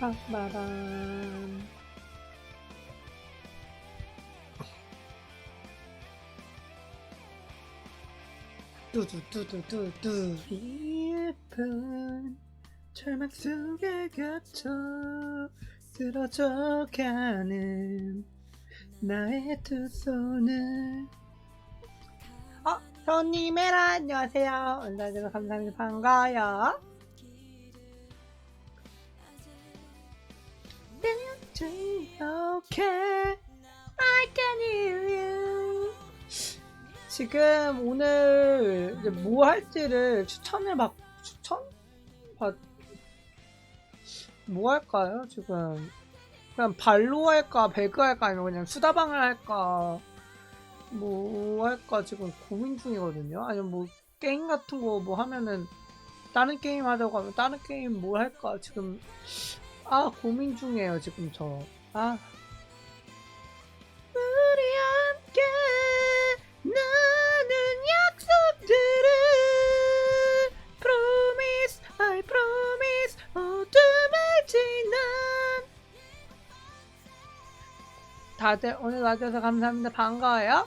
빠빠밤. 뚜두뚜두뚜두 예쁜 절망 속에 갇혀 쓰러져 가는 나의 두 손을 어, 손님에라 안녕하세요. 온라인으로 감사합니다. 반가워요. Okay, I can hear you. 지금 오늘 이제 뭐 할지를 추천을 막 추천 받. 뭐 할까요 지금? 그냥 발로 할까 배그 할까 아니면 그냥 수다방을 할까 뭐 할까 지금 고민 중이거든요. 아니면 뭐 게임 같은 거 뭐 하면은 다른 게임 하자고 하면 다른 게임 뭘 할까 지금 아 고민 중이에요 지금 저. 아. 우리 함께 나는 약속들을 Promise I promise 어둠을 지난. 다들 오늘 와줘서 감사합니다. 반가워요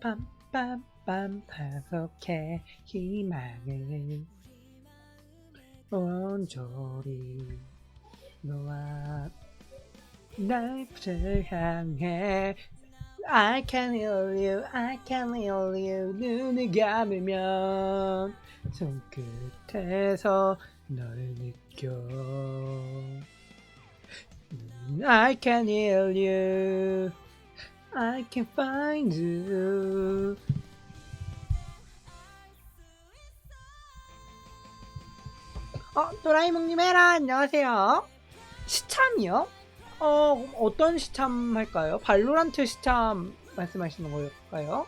빰빰빰 파석해 희망을 온조리 너와 날을 향해 I can hear you, I can hear you 눈을 감으면 손끝에서 너를 느껴 음, I can hear you I can find you 어, 도라이몽님 해라 안녕하세요 시참이요? 어, 어떤 시참 할까요? 발로란트 시참 말씀하시는 걸까요?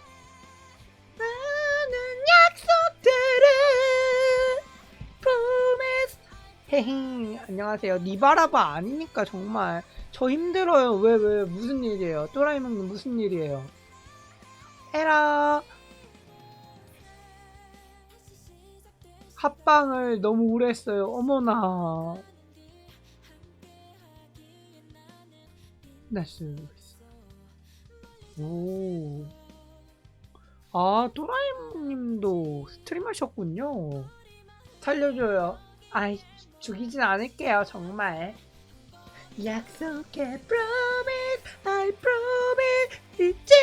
헤헤 안녕하세요. 니바라바 아니니까 정말. 저 힘들어요. 왜 왜 무슨 일이에요? 또라이몽님 무슨 일이에요? 에라. 합방을 너무 오래 했어요. 어머나. 나이스. 오. 아, 또라이님도 스트림 하셨군요. 살려줘요. 아이, 죽이진 않을게요, 정말. 약속해, promise, I promise, 잊지